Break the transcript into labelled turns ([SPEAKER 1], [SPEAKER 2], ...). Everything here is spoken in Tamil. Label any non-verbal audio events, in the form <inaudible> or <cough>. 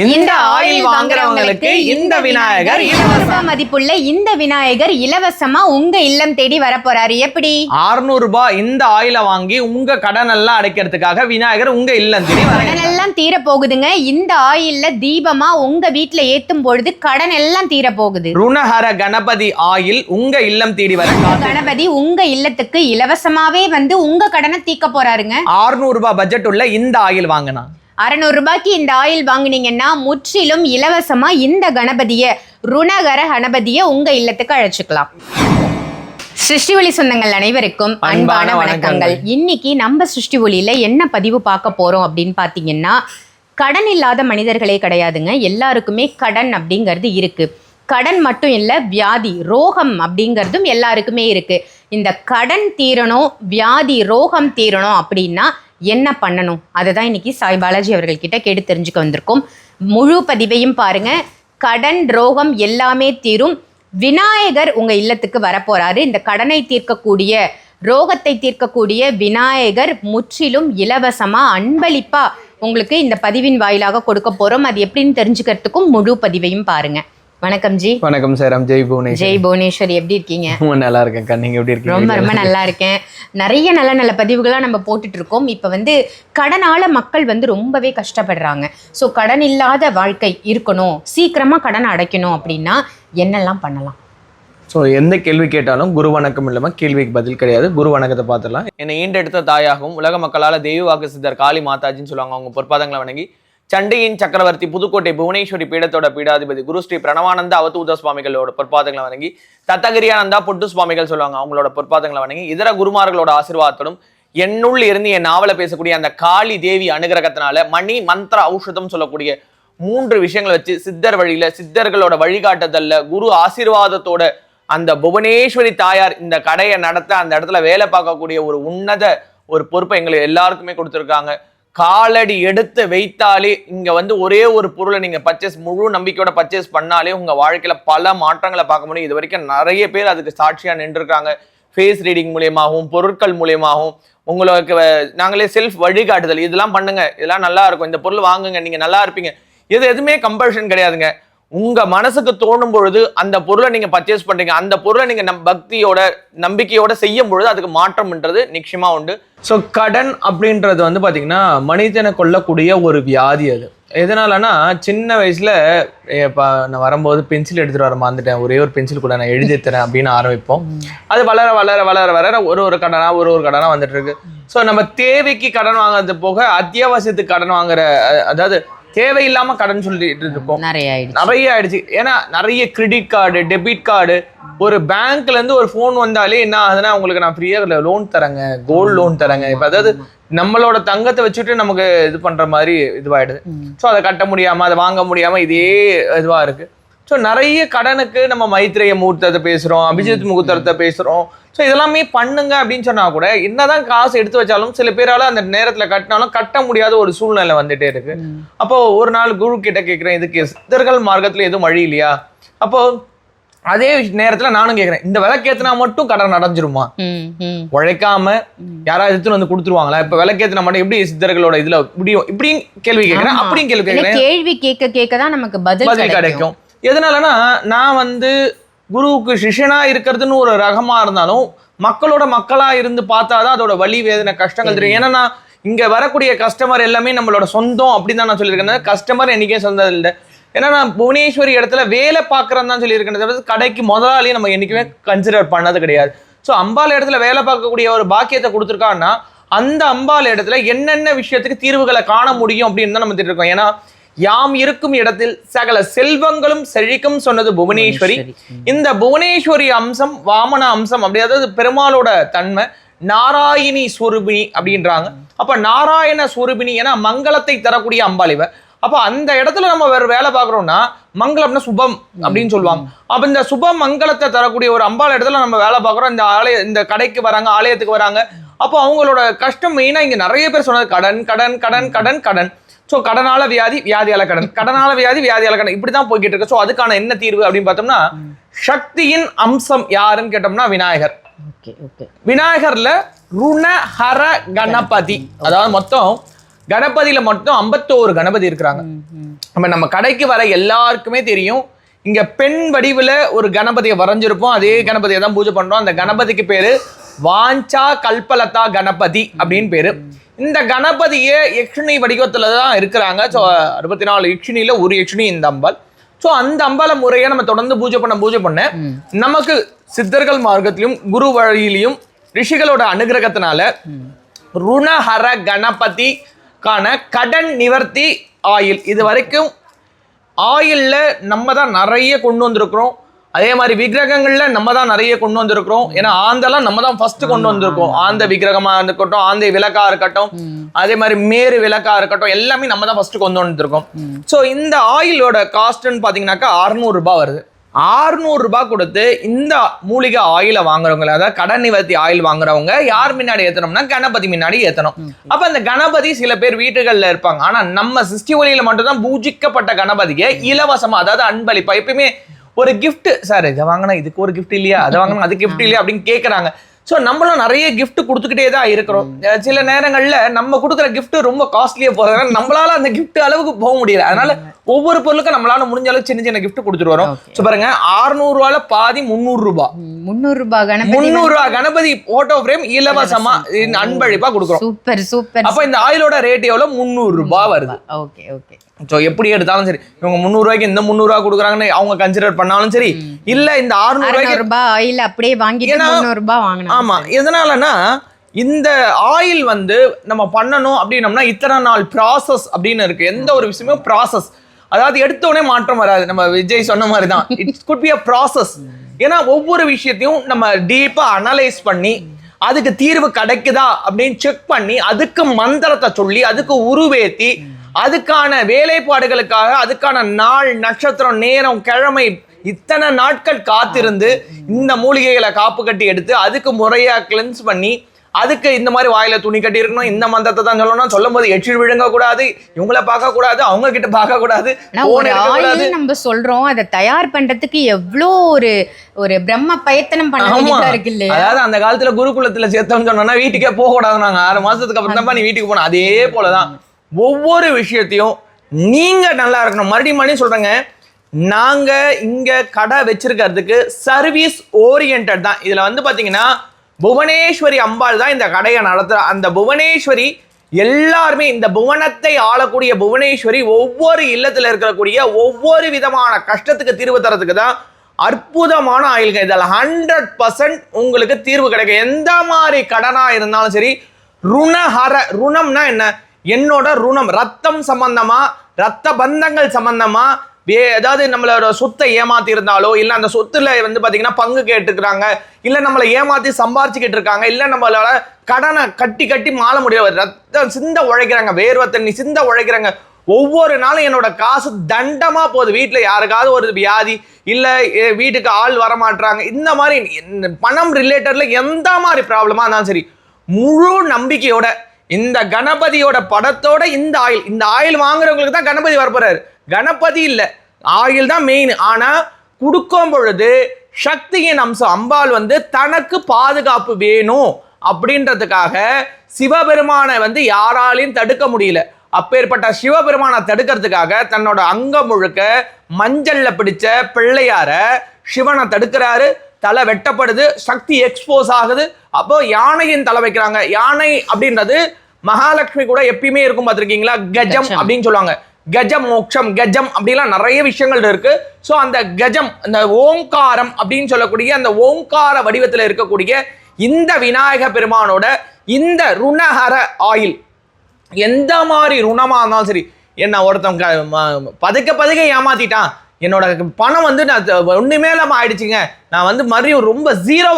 [SPEAKER 1] இந்த ஆயில் வாங்குறவங்களுக்கு இந்த விநாயகர் இலவசம்.
[SPEAKER 2] ரூபாய் மதிப்புள்ள இந்த விநாயகர் இலவசமா உங்க இல்லம் தேடி வரப்போறாரு. எப்படி?
[SPEAKER 1] 600 ரூபாய் இந்த ஆயிலை வாங்கி உங்க கடன் எல்லாம் அடைக்கிறதுக்காக விநாயகர் உங்க இல்லம் தேடி
[SPEAKER 2] கடன் எல்லாம் தீர போகுதுங்க இந்த ஆயில்ல தீபமா உங்க வீட்ல ஏத்தும் பொழுது கடன் எல்லாம் தீர போகுது
[SPEAKER 1] ருணஹர கணபதி ஆயில் உங்க இல்லம் தேடி வர
[SPEAKER 2] கணபதி உங்க இல்லத்துக்கு இலவசமாவே வந்து உங்க கடனை தீக்க போறாருங்க.
[SPEAKER 1] 600 ரூபாய் பட்ஜெட் உள்ள இந்த ஆயில் வாங்கினா.
[SPEAKER 2] அறநூறு ரூபாய்க்கு இந்த ஆயில் வாங்குனீங்கன்னா முற்றிலும் இலவசமா இந்த கணபதிய ருணகர கணபதிய உங்க இல்லத்துக்கு அழைச்சுக்கலாம். சிருஷ்டி ஒளி சொந்தங்கள் அனைவருக்கும் அன்பான வணக்கங்கள். இன்னைக்கு நம்ம சிருஷ்டி ஒளியில என்ன பதிவு பார்க்க போறோம் அப்படின்னு பாத்தீங்கன்னா கடன் இல்லாத மனிதர்களே கிடையாதுங்க. எல்லாருக்குமே கடன் அப்படிங்கிறது இருக்கு. கடன் மட்டும் இல்ல வியாதி ரோகம் அப்படிங்கிறதும் எல்லாருக்குமே இருக்கு. இந்த கடன் தீரணும் வியாதி ரோகம் தீரணும் அப்படின்னா என்ன பண்ணணும்? அதை தான் இன்னைக்கு சாய் பாலாஜி அவர்கள்கிட்ட கேட்டு தெரிஞ்சுக்க வந்திருக்கோம். முழு பதிவையும் பாருங்க. கடன் ரோகம் எல்லாமே தீரும். விநாயகர் உங்கள் இல்லத்துக்கு வரப்போறாரு. இந்த கடனை தீர்க்கக்கூடிய ரோகத்தை தீர்க்கக்கூடிய விநாயகர் முற்றிலும் இலவசமாக அன்பளிப்பாக உங்களுக்கு இந்த பதிவின் வாயிலாக கொடுக்க போகிறோம் அது எப்படின்னு தெரிஞ்சுக்கிறதுக்கும் முழு பதிவையும் பாருங்கள் வணக்கம் ஜி.
[SPEAKER 1] வணக்கம் சார் ஜெய் புவனேஷ்
[SPEAKER 2] ஜெய் புவனேஸ்வர் எப்படி இருக்கீங்க?
[SPEAKER 1] ரொம்ப நல்லா இருக்கேன் நீங்க எப்படி
[SPEAKER 2] ரொம்ப
[SPEAKER 1] இருக்கீங்க?
[SPEAKER 2] ரொம்ப நல்லா இருக்கேன். நிறைய நல்ல நல்ல பதிவுகளாக நம்ம போட்டுட்டு இருக்கோம். இப்போ வந்து கடனால மக்கள் வந்து ரொம்பவே கஷ்டப்படுறாங்க. ஸோ கடன் இல்லாத வாழ்க்கை இருக்கணும். சீக்கிரமா கடன் அடைக்கணும் அப்படின்னா என்னெல்லாம் பண்ணலாம்?
[SPEAKER 1] ஸோ எந்த கேள்வி கேட்டாலும் குரு வணக்கம் இல்லாம கேள்விக்கு பதில் கிடையாது. குரு வணக்கத்தை பார்த்துடலாம். என்னை ஈண்டெடுத்த தாயாகவும் உலக மக்களால் தெய்வ வாக்கு சித்தர் காளி மாதாஜின்னு சொல்லுவாங்க. அவங்க பொற்பாதங்களை வணங்கி சண்டையின் சக்கரவர்த்தி புதுக்கோட்டை புவனேஸ்வரி பீடத்தோட பீடாதிபதி குரு ஸ்ரீ பிரணவானந்த அவதூத சுவாமிகளோட பொற்பாதங்களை வணங்கி தத்தகிரியானந்தா பொட்டு சுவாமிகள் சொல்லுவாங்க அவங்களோட பொற்பாதங்களை வணங்கி இதர குருமார்களோட ஆசீர்வாதத்தோடும் என்னுள் இருந்து என் நாவலை பேசக்கூடிய அந்த காளி தேவி அனுகிரகத்தினால மணி மந்திர ஔஷதம் சொல்லக்கூடிய மூன்று விஷயங்களை வச்சு சித்தர் வழியில சித்தர்களோட வழிகாட்டுதல்ல குரு ஆசீர்வாதத்தோட அந்த புவனேஸ்வரி தாயார் இந்த கடையை நடத்த அந்த இடத்துல வேலை பார்க்கக்கூடிய ஒரு உன்னத ஒரு பொறுப்பை எங்களுக்கு எல்லாருக்குமே கொடுத்துருக்காங்க. காலடி எடுத்து வைத்தாலே இங்க வந்து ஒரே ஒரு பொருளை நீங்க பர்ச்சேஸ் முழு நம்பிக்கையோட பர்ச்சேஸ் பண்ணாலே உங்க வாழ்க்கையில பல மாற்றங்களை பார்க்க முடியும். இது வரைக்கும் நிறைய பேர் அதுக்கு சாட்சியா நின்றுருக்காங்க. ஃபேஸ் ரீடிங் மூலியமாகவும் பொருட்கள் மூலியமாகவும் உங்களுக்கு நாங்களே செல்ஃப் வழிகாட்டுதல். இதெல்லாம் பண்ணுங்க. இதெல்லாம் நல்லா இருக்கும். இந்த பொருள் வாங்குங்க. நீங்க நல்லா இருப்பீங்க. இது எதுவுமே கம்பல்ஷன் கிடையாதுங்க. உங்க மனசுக்கு தோணும் பொழுது அந்த பொருளை நீங்க பர்ச்சேஸ் பண்றீங்க. அந்த பொருளை நீங்க நம் பக்தியோட நம்பிக்கையோட செய்யும் பொழுது அதுக்கு மாற்றம்ன்றது நிச்சயமா உண்டு. ஸோ கடன் அப்படின்றது வந்து பாத்தீங்கன்னா மனிதனை கொல்லக்கூடிய ஒரு வியாதி அது. எதனாலனா சின்ன வயசுல இப்போ நான் வரும்போது பென்சில் எடுத்துட்டு வர மறந்துட்டேன். ஒரே ஒரு பென்சில் கூட நான் எழுதி தரேன் அப்படின்னு ஆரம்பிப்போம். அது வளர வளர வளர வளர ஒரு ஒரு கடனா ஒரு ஒரு கடனா வந்துட்டு இருக்கு. ஸோ நம்ம தேவைக்கு கடன் வாங்குறது போக அத்தியாவசியத்துக்கு கடன் வாங்குற அதாவது தேவையில்லாம கடன் சொல்லிட்டு இருக்கோம்.
[SPEAKER 2] நிறைய ஆயிடுச்சு.
[SPEAKER 1] நிறைய ஆயிடுச்சு. ஏன்னா நிறைய கிரெடிட் கார்டு டெபிட் கார்டு ஒரு பேங்க்ல இருந்து ஒரு ஃபோன் வந்தாலே என்ன ஆகுதுன்னா உங்களுக்கு நான் ஃப்ரீயா லோன் தரேங்க. கோல்டு லோன் தரேங்க. இப்போ அதாவது நம்மளோட தங்கத்தை வச்சுட்டு நமக்கு இது பண்ற மாதிரி இதுவாயிடுது. ஸோ அதை கட்ட முடியாம அதை வாங்க முடியாம இதே இதுவா இருக்கு. ஸோ நிறைய கடனுக்கு நம்ம மைத்ரேய முகூர்த்தத்தை பேசுறோம் அபிஜித் முகூர்த்தத்தை பேசுறோம். ஸோ இதெல்லாமே பண்ணுங்க அப்படின்னு சொன்னா கூட என்னதான் காசு எடுத்து வச்சாலும் சில பேரால அந்த நேரத்துல கட்டினாலும் கட்ட முடியாத ஒரு சூழ்நிலை வந்துட்டே இருக்கு. அப்போ ஒரு நாள் குரு கிட்ட கேட்குறேன் இதுக்கு சித்தர்கள் மார்க்கத்துல எதுவும் வழி இல்லையா? அப்போ அதே நேரத்துல நானும் கேட்குறேன் இந்த விளக்கேத்துனா மட்டும் கடன் அடைஞ்சிருமா. உழைக்காம யாராவது எடுத்துட்டு வந்து கொடுத்துருவாங்களா? இப்ப விளக்கேத்துனா மட்டும் எப்படி சித்தர்களோட இதுல இப்படியும் இப்படியும் கேள்வி கேட்கிறேன். அப்படியும் கேள்வி கேட்கிறேன்
[SPEAKER 2] கேள்வி கேட்க கேட்க தான் நமக்கு பதில் கிடைக்கும்.
[SPEAKER 1] எதனாலனா நான் வந்து குருவுக்கு சிஷ்யனா இருக்கிறதுன்னு ஒரு ரகமா இருந்தாலும் மக்களோட மக்களா இருந்து பார்த்தாதான் அதோட வலி வேதனை கஷ்டங்கள் தெரியும். ஏன்னா இங்க வரக்கூடிய கஸ்டமர் எல்லாமே நம்மளோட சொந்தம் அப்படின்னு தான் நான் சொல்லியிருக்கேன். கஸ்டமர் என்னைக்கே சொந்தம் இல்லை. ஏன்னா நான் புவனேஸ்வரி இடத்துல வேலை பார்க்குறேன்னு தான் சொல்லியிருக்கேன். கடைக்கு முதலாளியும் நம்ம என்னைக்குமே கன்சிடர் பண்ணது கிடையாது. ஸோ அம்பாள் இடத்துல வேலை பார்க்கக்கூடிய ஒரு பாக்கியத்தை கொடுத்துருக்கான்னா அந்த அம்பாள் இடத்துல என்னென்ன விஷயத்துக்கு தீர்வுகளை காண முடியும் அப்படின்னு தான் நம்ம தெரிஞ்சிருக்கோம் ஏன்னா யாம் இருக்கும் இடத்தில் சகல செல்வங்களும் செழிக்கும் சொன்னது புவனேஸ்வரி. இந்த புவனேஸ்வரி அம்சம் வாமன அம்சம் அப்படி அதாவது பெருமாளோட தன்மை நாராயணி ஸ்வரூபிணி அப்படின்றாங்க. அப்ப நாராயண ஸ்வரூபிணி ஏன்னா மங்களத்தை தரக்கூடிய அம்பாள் இவ அப்ப அந்த இடத்துல நம்ம வேற வேலை பார்க்குறோம்னா மங்களம்னா சுபம் அப்படின்னு சொல்லுவாங்க. அப்ப இந்த சுப மங்களத்தை தரக்கூடிய ஒரு அம்பாள் இடத்துல நம்ம வேலை பார்க்குறோம். இந்த ஆலய இந்த கடைக்கு வராங்க ஆலயத்துக்கு வராங்க. அப்போ அவங்களோட கஷ்டம் மெயினாக இங்கே நிறைய பேர் சொன்னது கடன் கடன் கடன் கடன் கடன். ஸோ கடனால வியாதி வியாதியால கடன். கடனால வியாதி வியாதியால கடன். இப்படி தான் போய்கிட்டு இருக்கு ஸோ அதுக்கான என்ன தீர்வு அப்படின்னு பார்த்தோம்னா சக்தியின் அம்சம் யாருன்னு கேட்டோம்னா விநாயகர்.
[SPEAKER 2] ஓகே ஓகே
[SPEAKER 1] விநாயகர்ல ருணஹர கணபதி. அதாவது மொத்தம் கணபதியில மொத்தம் ஐம்பத்தோரு கணபதி இருக்கிறாங்க. நம்ம நம்ம கடைக்கு வர எல்லாருக்குமே தெரியும். இங்க பெண் வடிவில் ஒரு கணபதியை வரைஞ்சிருப்போம். அதே கணபதியை தான் பூஜை பண்றோம். அந்த கணபதிக்கு பேரு வாஞ்சா கல்பலதா கணபதி அப்படின்னு பேரு. இந்த கணபதியே யக்ஷினி வடிவத்தில் தான் இருக்கிறாங்க. ஸோ அறுபத்தி நாலு யக்ஷினியில் ஒரு யக்ஷினி இந்த அம்பாள். ஸோ அந்த அம்பால முறையை நம்ம தொடர்ந்து பூஜை பண்ண பூஜை பண்ண நமக்கு சித்தர்கள் மார்க்கத்திலும் குரு வழியிலையும் ரிஷிகளோட அனுகிரகத்தினால ருணஹர கணபதிக்கான கடன் நிவர்த்தி ஆயில். இது வரைக்கும் ஆயில்ல நம்ம தான் நிறைய கொண்டு வந்திருக்கிறோம். அதே மாதிரி விக்கிரகங்கள்ல நம்ம தான் நிறைய கொண்டு வந்திருக்கிறோம். ஏன்னா ஆந்தெல்லாம் நம்ம தான் ஃபர்ஸ்ட் கொண்டு வந்திருக்கோம். ஆந்த விக்கிரகமா இருக்கட்டும் ஆந்தை விளக்கா இருக்கட்டும் அதே மாதிரி மேரு விளக்கா இருக்கட்டும் எல்லாமே நம்ம தான் ஃபர்ஸ்ட் கொண்டு வந்திருக்கோம். ஸோ இந்த ஆயிலோட காஸ்ட்னு பார்த்தீங்கன்னாக்கா 600 ரூபாய் வருது. 600 ரூபாய் கொடுத்து இந்த மூலிகை ஆயிலை வாங்குறவங்க அதாவது கடன் நிவர்த்தி ஆயில் வாங்குறவங்க யார் முன்னாடி ஏத்தணும்னா கணபதி முன்னாடி ஏத்தணும். அப்ப அந்த கணபதி சில பேர் வீட்டுகள்ல இருப்பாங்க. ஆனா நம்ம சிருஷ்டி ஒளியில மட்டும்தான் பூஜிக்கப்பட்ட கணபதியை இலவசமா அதாவது அன்பளிப்பா எப்பயுமே ஒரு gift சார் இதை வாங்கினா இதுக்கு ஒரு gift இல்லையா? அதை வாங்கினா அது gift இல்லையா? அப்படின்னு கேக்குறாங்க. ஸோ நம்மளும் நிறைய gift கொடுத்துக்கிட்டே தான் இருக்கிறோம். சில நேரங்கள்ல நம்ம கொடுக்குற gift ரொம்ப காஸ்ட்லியா போறதுனால <laughs> நம்மளால அந்த gift அளவுக்கு போக முடியல. அதனால ஒவ்வொரு பொருளுக்கும் நம்மளால முடிஞ்ச அளவுக்கு சின்ன சின்ன gift கொடுத்துட்டு வரோம். ஸோ பாருங்க 600 ரூபால பாதி முந்நூறு ரூபாய்
[SPEAKER 2] முந்நூறு ரூபாய் கணபதி
[SPEAKER 1] முந்நூறு ரூபாய் கணபதி போட்டோ ஃப்ரேம் இலவசமா இந்த அன்பளிப்பா கொடுக்குறோம்.
[SPEAKER 2] Super super.
[SPEAKER 1] அப்ப இந்த ஆயிலோட ரேட் எவ்வளவு முந்நூறு ரூபாய் வருது.
[SPEAKER 2] ஓகே ஓகே
[SPEAKER 1] ஸோ எப்படி எடுத்தாலும் சரி இவங்க முந்நூறு ரூபாய்க்கு இந்த முந்நூறு ரூபாய் கொடுக்குறாங்கன்னு அவங்க கன்சிடர் பண்ணாலும் சரி இல்ல இந்த 600 ரூபாய்க்கு
[SPEAKER 2] அறுநூறு ரூபாய் ஆயில் அப்படியே முந்நூறு ரூபாய் வாங்கினா
[SPEAKER 1] ஆமா எதனாலனா இந்த ஆயில் வந்து நம்ம பண்ணணும் அப்படின்னம்னா இத்தனை நாள் ப்ராசஸ் அப்படின்னு இருக்கு. எந்த ஒரு விஷயமும் ப்ராசஸ் அதாவது எடுத்த உடனே மாற்றம் வராது. நம்ம விஜய் சொன்ன மாதிரி தான் it's good be a process ஏன்னா ஒவ்வொரு விஷயத்தையும் நம்ம டீப்பா அனலைஸ் பண்ணி அதுக்கு தீர்வு கிடைக்குதா அப்படின்னு செக் பண்ணி அதுக்கு மந்திரத்தை சொல்லி அதுக்கு உருவேத்தி அதுக்கான வேலைப்பாடுகளுக்காக அதுக்கான நாள் நட்சத்திரம் நேரம் கிழமை இத்தனை நாட்கள் காத்திருந்து இந்த மூலிகைகளை காப்பு கட்டி எடுத்து அதுக்கு முறையா கிளென்ஸ் பண்ணி அதுக்கு இந்த மாதிரி வாயில துணி கட்டி இருக்கணும் இந்த மந்திரத்தை தான் சொல்லணும் சொல்லும் போது எச்சில் விழுங்க கூடாது இவங்கள பார்க்க கூடாது அவங்க கிட்ட பார்க்க கூடாது
[SPEAKER 2] நம்ம சொல்றோம் அதை தயார் பண்றதுக்கு எவ்வளோ ஒரு ஒரு பிரம்ம பயத்தனம் பண்ண இருக்கு இல்லையா?
[SPEAKER 1] அதாவது அந்த காலத்துல குருகுலத்துல சேர்த்தோம்னு சொன்னோம்னா வீட்டுக்கே போக கூடாது நாங்க ஆறு மாசத்துக்கு அப்புறம் தான் நீ வீட்டுக்கு போகணும். அதே போலதான். ஒவ்வொரு விஷயத்தையும் நீங்கள் நல்லா இருக்கணும். மறுபடியும் மறுபடியும் சொல்கிறேங்க நாங்கள் இங்கே கடை வச்சிருக்கிறதுக்கு சர்வீஸ் ஓரியன்ட் தான். இதில் வந்து பார்த்தீங்கன்னா புவனேஸ்வரி அம்பாள் தான் இந்த கடையை நடத்துகிற அந்த புவனேஸ்வரி எல்லாருமே இந்த புவனத்தை ஆளக்கூடிய புவனேஸ்வரி ஒவ்வொரு இல்லத்தில் இருக்கக்கூடிய ஒவ்வொரு விதமான கஷ்டத்துக்கு தீர்வு தரத்துக்கு தான் அற்புதமான ஆயில்கள் இதில் ஹண்ட்ரட் பர்சன்ட் உங்களுக்கு தீர்வு கிடைக்கும். எந்த மாதிரி கடனாக இருந்தாலும் சரி ருணஹர ருணம்னா என்ன? என்னோட ருணம் ரத்தம் சம்பந்தமா ரத்த பந்தங்கள் சம்பந்தமா வே ஏதாவது நம்மளோட சொத்தை ஏமாத்தி இருந்தாலோ இல்லை அந்த சொத்துல வந்து பாத்தீங்கன்னா பங்கு கேட்டுக்கிறாங்க இல்லை நம்மளை ஏமாத்தி சம்பாரிச்சுக்கிட்டு இருக்காங்க இல்லை நம்மளால கடனை கட்டி கட்டி மாள முடியாது ரத்தம் சிந்த உழைக்கிறாங்க வேர்வை தண்ணி சிந்த உழைக்கிறாங்க ஒவ்வொரு நாளும் என்னோட காசு தண்டமா போகுது. வீட்டில் யாருக்காவது ஒரு வியாதி இல்லை வீட்டுக்கு ஆள் வரமாட்டாங்க இந்த மாதிரி இந்த பணம் ரிலேட்டட்ல எந்த மாதிரி ப்ராப்ளமா இருந்தாலும் சரி முழு நம்பிக்கையோட இந்த கணபதியோட படத்தோட இந்த ஆயில் இந்த ஆயில் வாங்குறவங்களுக்கு தான் கணபதி வரப்போறாரு. கணபதி இல்லை ஆயில் தான் மெயின் ஆனால் கொடுக்கும் பொழுது சக்தியின் அம்சம் அம்பாள் வந்து தனக்கு பாதுகாப்பு வேணும் அப்படின்றதுக்காக சிவபெருமானை வந்து யாராலையும் தடுக்க முடியல. அப்பேற்பட்ட சிவபெருமானை தடுக்கிறதுக்காக தன்னோட அங்கம் முழுக்க மஞ்சள்ல பிடிச்ச பிள்ளையார சிவனை தடுக்கிறாரு. தலை வெட்டப்படுது சக்தி எக்ஸ்போஸ் ஆகுது. அப்போ யானையின் தலை வைக்கிறாங்க. யானை அப்படின்றது மகாலட்சுமி கூட எப்பயுமே இருக்கும் பார்த்திருக்கீங்களா? கஜம். அப்படின்னு சொல்லுவாங்க. கஜம் மோட்சம் கஜம் அப்படிலாம் நிறைய விஷயங்கள் இருக்கு. ஸோ அந்த கஜம் அந்த ஓங்காரம் அப்படின்னு சொல்லக்கூடிய அந்த ஓங்கார வடிவத்தில் இருக்கக்கூடிய இந்த விநாயக பெருமானோட இந்த ருணஹர ஆயில் எந்த மாதிரி ருணமா இருந்தாலும் சரி என்ன ஒருத்தன் பதுக்க பதுக்க ஏமாத்திட்டான். என்னோட பணம் வந்து நான் ஒண்ணுமே இல்லாம ஆயிடுச்சுங்க. நான் வந்து மறுபடியும் ரொம்ப ஜீரோ